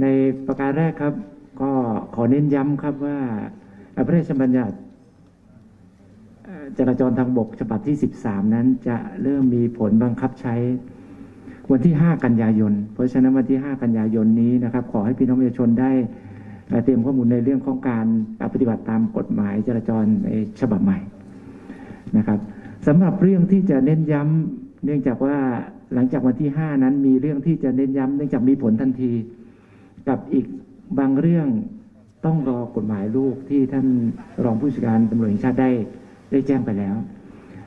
ในประการแรกครับ ก็ขอเน้นย้ำครับว่าพระราชบัญญัติจราจรทางบกฉบับที่ 13 นั้นจะเริ่มมีผลบังคับใช้วันที่ 5 กันยายน เพราะฉะนั้นวันที่ 5 กันยายนนี้นะครับ ขอให้พี่น้องประชาชนได้เอ่อเตรียมข้อมูลในเรื่องของการปฏิบัติตามกฎหมายจราจรในฉบับใหม่นะครับสำหรับเรื่องที่จะเน้นย้ำเนื่องจากว่าหลังจากวันที่ 5 นั้นมีเรื่องที่จะเน้นย้ำเนื่องจากมีผลทันที กับอีกบางเรื่องต้องรอกฎหมายลูกที่ท่านรองผู้จัดการตำรวจแห่งชาติได้ได้แจ้งไปแล้ว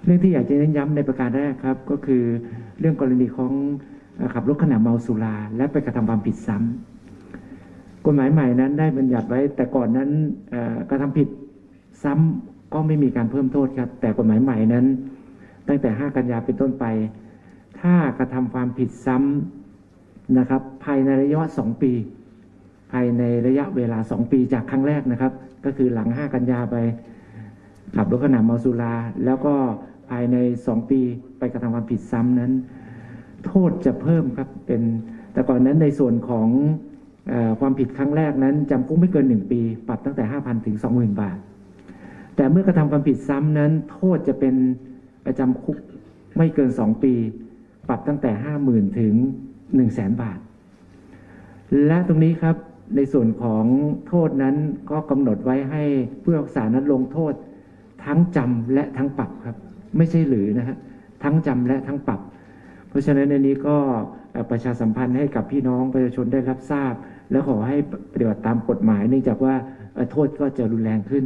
เรื่องที่อยากจะเน้นย้ำในประการแรกครับ ก็คือเรื่องกรณีของขับรถขณะเมาสุรา และไปกระทำความผิดซ้ำกฎหมายใหม่นั้นได้บัญญัติไว้แต่ก่อนนั้นกระทำผิดซ้ำก็ไม่มีการเพิ่มโทษครับ แต่กฎหมายใหม่นั้น ตั้งแต่ 5 กันยาเป็นต้นไป ถ้ากระทำความผิดซ้ำนะครับ ภายในระยะสองปี ภายในระยะเวลา 2 ปีจากครั้งแรกนะครับ ก็คือหลัง 5 กันยาไป ขับรถขณะเมาสุรา แล้วก็ภายใน 2 ปีไปกระทำความผิดซ้ำนั้น โทษจะเพิ่มครับเป็นแต่ก่อนนั้นในส่วนของอความผิดครั้งแรกนั้นจำคุกไม่เกิน 1 ปี ปรับตั้งแต่ 5,000 ถึง 20,000 บาท แต่เมื่อกระทำความผิดซ้ำนั้น โทษจะเป็นจำคุกไม่เกิน 2 ปี ปรับตั้งแต่ 50,000 ถึง 100,000บาท และตรงนี้ครับ ในส่วนของโทษนั้นก็กำหนดไว้ให้ผู้พิพากษานั้นลงโทษ ทั้งจำและทั้งปรับครับ ไม่ใช่หรือนะฮะทั้งจำและทั้งปรับ เพราะฉะนั้นในนี้ก็ประชาสัมพันธ์ให้กับพี่น้องประชาชนได้รับทราบ และขอให้ปฏิบัติตามกฎหมายเนื่องจากว่าโทษก็จะรุนแรงขึ้น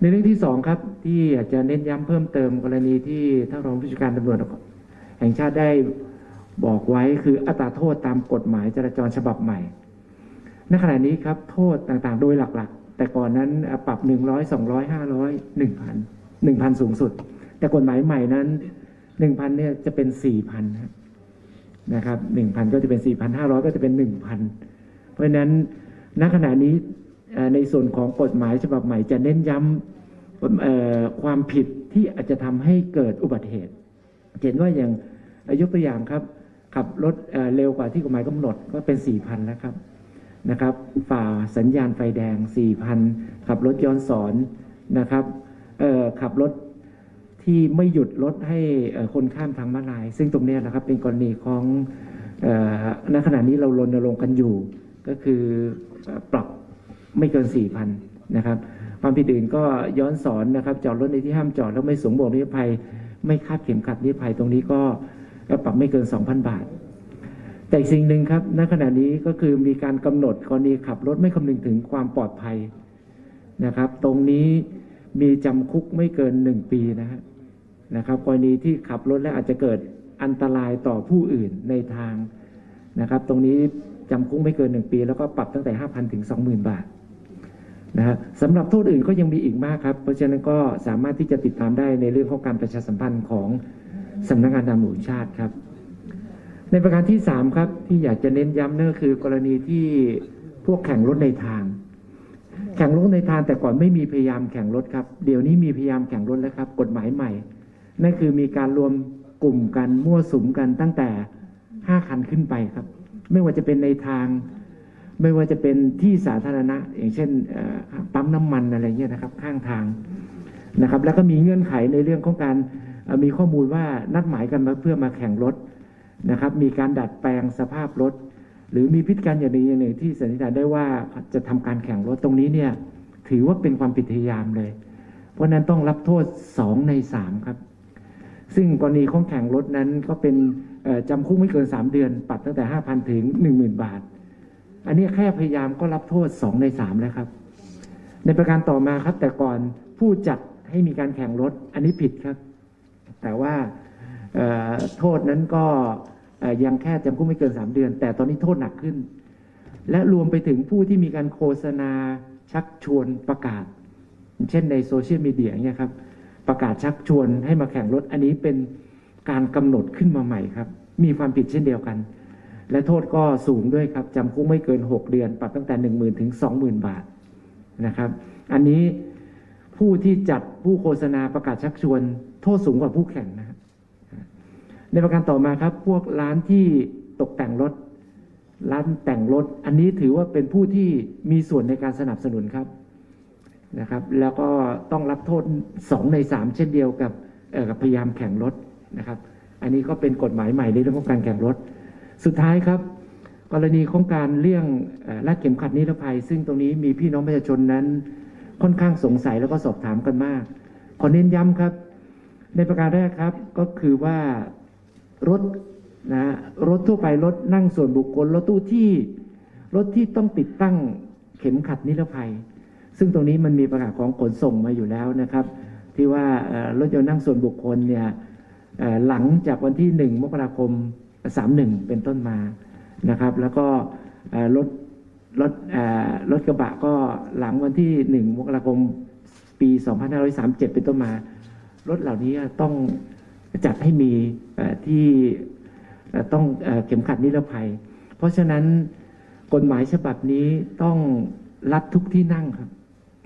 ในเรื่องที่สองครับ ที่อากจะเน้นย้ำเพิ่มเติมกรณีที่ท่านรองผู้จัดการตำรวจแห่งชาติได้บอกไว้คืออัตราโทษตามกฎหมายจราจรฉบับใหม่ ในขณะนี้ครับโทษต่างๆ โดยหลักๆ แต่ก่อนนั้นเอ่อปรับ 100 200 500 1,000 1,000 สูงสุด แต่กฎหมายใหม่นั้น 1,000เนี่ยจะเป็น 4,000นะนะครับ1,000 ก็จะเป็น 4,500 ก็จะเป็น 1,000 เพราะฉะนั้นณขณะนี้ในส่วนของกฎหมายฉบับใหม่จะเน้นย้ำความผิดที่อาจจะทำให้เกิดอุบัติเหตุ เห็นว่าอย่างยกตัวอย่างครับ ขับรถเอ่อเร็วกว่าที่กฎหมายกำหนดก็เป็น 4,000 แล้วครับ นะครับ ฝ่าสัญญาณไฟแดง 4,000 ขับรถย้อนสอนนะครับขับรถที่ไม่หยุดรถให้คนข้ามทางม้าลาย ซึ่งตรงนี้นะครับเป็นกรณีของณขณะนี้เรารณรงค์กันอยู่ ก็คือเอ่อปรับไม่เกิน 4,000 นะครับความผิดอื่นก็ย้อนสอนนะครับ จอดรถในที่ห้ามจอดแล้วไม่สวมหมวกนิรภัย ไม่คาดเข็มขัดนิรภัยตรงนี้ก็ปรับไม่เกิน 2,000 บาท แต่อีกสิ่งหนึ่งครับณขณะนี้ก็คือมีการกำหนดกรณีขับรถไม่คำนึงถึงความปลอดภัยนะครับ ตรงนี้มีจำคุกไม่เกินหนึ่งปีนะฮะนะครับกรณีที่ขับรถและอาจจะเกิดอันตรายต่อผู้อื่นในทางนะครับ ตรงนี้จำคุกไม่เกินหนึ่งปี แล้วก็ปรับตั้งแต่ 5,000 ถึง 20,000 บาทนะฮะสำหรับโทษอื่นก็ยังมีอีกมากครับ เพราะฉะนั้นก็สามารถที่จะติดตามได้ในเรื่องของการประชาสัมพันธ์ของสำนักงานตำรวจแห่งชาติครับ ในประการที่สามครับ ที่อยากจะเน้นย้ำนั่นก็คือกรณีที่พวกแข่งรถในทาง แข่งรถในทางแต่ก่อนไม่มีพยายามแข่งรถครับ เดี๋ยวนี้มีพยายามแข่งรถแล้วครับ กฎหมายใหม่ นั่นคือมีการรวมกลุ่มกันมั่วสุมกันตั้งแต่ห้าคันขึ้นไปครับ ไม่ว่าจะเป็นในทาง ไม่ว่าจะเป็นที่สาธารณะ อย่างเช่นปั๊มน้ำมันอะไรเงี้ยนะครับ ข้างทางนะครับ แล้วก็มีเงื่อนไขในเรื่องของการมีข้อมูลว่านัดหมายกันมาเพื่อมาแข่งรถ นะครับ มีการดัดแปลงสภาพรถ หรือมีพฤติการอย่างใดอย่างหนึ่งที่สันนิษฐานได้ว่าจะทำการแข่งรถตรงนี้เนี่ยถือว่าเป็นความผิดพยายามเลย เพราะนั้นต้องรับโทษ 2 ใน 3 ครับ ซึ่งกรณีของแข่งรถนั้นก็เป็นจำคุกไม่เกิน 3 เดือน ปรับตั้งแต่ 5,000 ถึง 10,000 บาท อันนี้แค่พยายามก็รับโทษ 2 ใน 3 แล้วครับ ในประการต่อมาครับแต่ก่อนผู้จัดให้มีการแข่งรถ อันนี้ผิดครับ แต่ว่าโทษนั้นก็ ยังแค่จำคุกไม่เกิน 3 เดือน แต่ตอนนี้โทษหนักขึ้น และรวมไปถึงผู้ที่มีการโฆษณาชักชวนประกาศ เช่นในโซเชียลมีเดียเนี่ยครับประกาศชักชวนให้มาแข่งรถอันนี้เป็นการกำหนดขึ้นมาใหม่ครับ มีความผิดเช่นเดียวกัน และโทษก็สูงด้วยครับจำคุกไม่เกิน 6 เดือน ปรับตั้งแต่ 1 0,000ถึง20,000บาทนะครับ อันนี้ผู้ที่จัดผู้โฆษณาประกาศชักชวน โทษสูงกว่าผู้แข่งนะ ในประการต่อมาครับ พวกร้านที่ตกแต่งรถ ร้านแต่งรถ อันนี้ถือว่าเป็นผู้ที่มีส่วนในการสนับสนุนครับนะครับ แล้วก็ต้องรับโทษสองในสามเช่นเดียวกับกับพยายามแข่งรถนะครับ อันนี้ก็เป็นกฎหมายใหม่ในเรื่องของการแข่งรถ สุดท้ายครับ กรณีของการเลี่ยงเอ่อรัดเข็มขัดนิรภัย ซึ่งตรงนี้มีพี่น้องประชาชนนั้น ค่อนข้างสงสัยแล้วก็สอบถามกันมาก ขอเน้นย้ำครับ ในประการแรกครับก็คือว่า รถนะรถทั่วไปรถนั่งส่วนบุคคล รถตู้ที่รถที่ต้องติดตั้งเข็มขัดนิรภัย ซึ่งตรงนี้มันมีประกาศของขนส่งมาอยู่แล้วนะครับ ที่ว่ารถยนต์นั่งส่วนบุคคลเนี่ยหลังจากวันที่ 1 มกราคม 31 เป็นต้นมานะครับ แล้วก็รถรถรถกระบะก็หลังวันที่ 1 มกราคม ปี 2537 เป็นต้นมา รถเหล่านี้ต้อง จัดให้มีที่ต้องเอ่อเข็มขัดนิรภัย เพราะฉะนั้นกฎหมายฉบับนี้ต้องรัดทุกที่นั่งครับ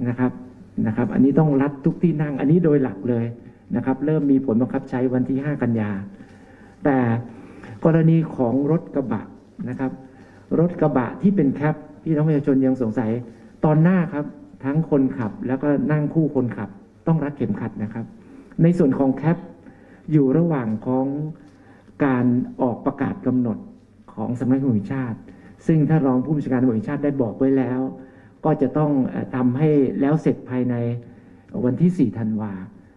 นะครับนะครับ อันนี้ต้องรัดทุกที่นั่ง อันนี้โดยหลักเลยนะครับ เริ่มมีผลบังคับใช้วันที่ 5 กันยา แต่กรณีของรถกระบะนะครับ รถกระบะที่เป็นแคปพี่น้องประชาชนยังสงสัย ตอนหน้าครับทั้งคนขับแล้วก็นั่งคู่คนขับ ต้องรัดเข็มขัดนะครับ ในส่วนของแคป อยู่ระหว่างของการออกประกาศกำหนดของสำนักงานแห่งชาติ ซึ่งถ้ารองผู้บัญชาการตำรวจแห่งชาติได้บอกไว้แล้ว ก็จะต้องเอ่อทำให้แล้วเสร็จภายในวันที่ 4 ธันวา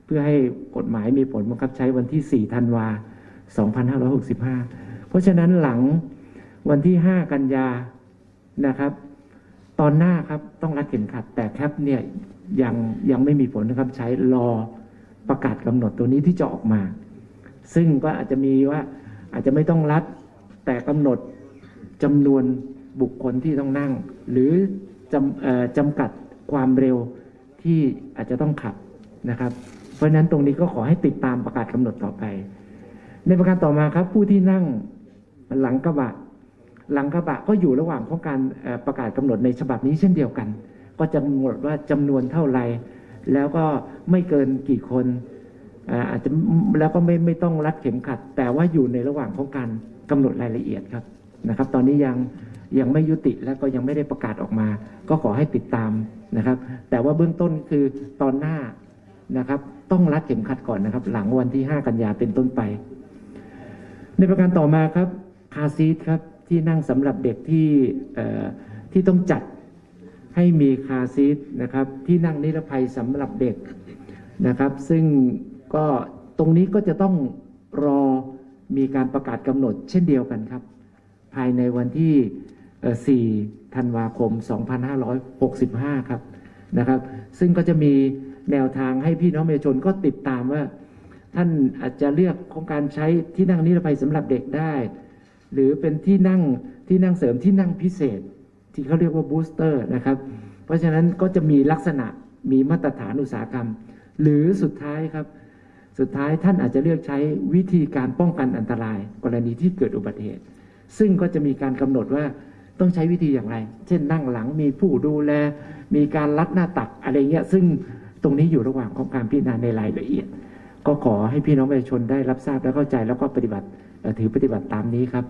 เพื่อให้กฎหมายมีผลบังคับใช้วันที่ 4 ธันวา 2565 เพราะฉะนั้นหลังวันที่ 5 กันยานะครับ ตอนหน้าครับต้องรัดเข็มขัด แต่แคปเนี่ยยังยังไม่มีผลนะครับใช้รอ ประกาศกำหนดตัวนี้ที่จะออกมา ซึ่งก็อาจจะมีว่าอาจจะไม่ต้องรัดแต่กำหนดจำนวนบุคคลที่ต้องนั่ง หรือจำอจำกัดความเร็วที่อาจจะต้องขับนะครับ เพราะฉะนั้นตรงนี้ก็ขอให้ติดตามประกาศกำหนดต่อไป ในประการต่อมาครับผู้ที่นั่งหลังกระบะหลังกระบะก็อยู่ระหว่างของการประกาศกำหนดในฉบับนี้เช่นเดียวกัน ก็จะกำหนดว่าจำนวนเท่าไหร่ แล้วก็ไม่เกินกี่คนอาจจะแล้วก็ไม่ไม่ต้องรัดเข็มขัด แต่ว่าอยู่ในระหว่างของการกำหนดรายละเอียดครับนะครับ ตอนนี้ยังยังไม่ยุติและก็ยังไม่ได้ประกาศออกมา ก็ขอให้ติดตามนะครับ แต่ว่าเบื้องต้นคือตอนหน้านะครับ ต้องรัดเข็มขัดก่อนนะครับ หลังวันที่ 5 กันยาเป็นต้นไป ในประการต่อมาครับคาซีทครับที่นั่งสำหรับเด็กที่ที่ต้องจัด ให้มีคาซีทนะครับที่นั่งนิรภัยสำหรับเด็กนะครับ ซึ่งก็ตรงนี้ก็จะต้องรอมีการประกาศกำหนดเช่นเดียวกันครับ ภายในวันที่ 4 ธันวาคม 2565 ครับนะครับ ซึ่งก็จะมีแนวทางให้พี่น้องประชาชนก็ติดตามว่า ท่านอาจจะเลือกของการใช้ที่นั่งนิรภัยสำหรับเด็กได้ หรือเป็นที่นั่งที่นั่งเสริมที่นั่งพิเศษ ที่เขาเรียกว่าบูสเตอร์นะครับ เพราะฉะนั้นก็จะมีลักษณะมีมาตรฐานอุตสาหกรรม หรือสุดท้ายครับ สุดท้ายท่านอาจจะเลือกใช้วิธีการป้องกันอันตราย กรณีที่เกิดอุบัติเหตุ ซึ่งก็จะมีการกำหนดว่าต้องใช้วิธีอย่างไร เช่นนั่งหลังมีผู้ดูแล มีการลัดหน้าตักอะไรเงี้ย ซึ่งตรงนี้อยู่ระหว่างของการพิจารณาในรายละเอียด ก็ขอให้พี่น้องประชาชนได้รับทราบและเข้าใจแล้วก็ปฏิบัติถือปฏิบัติตามนี้ครับ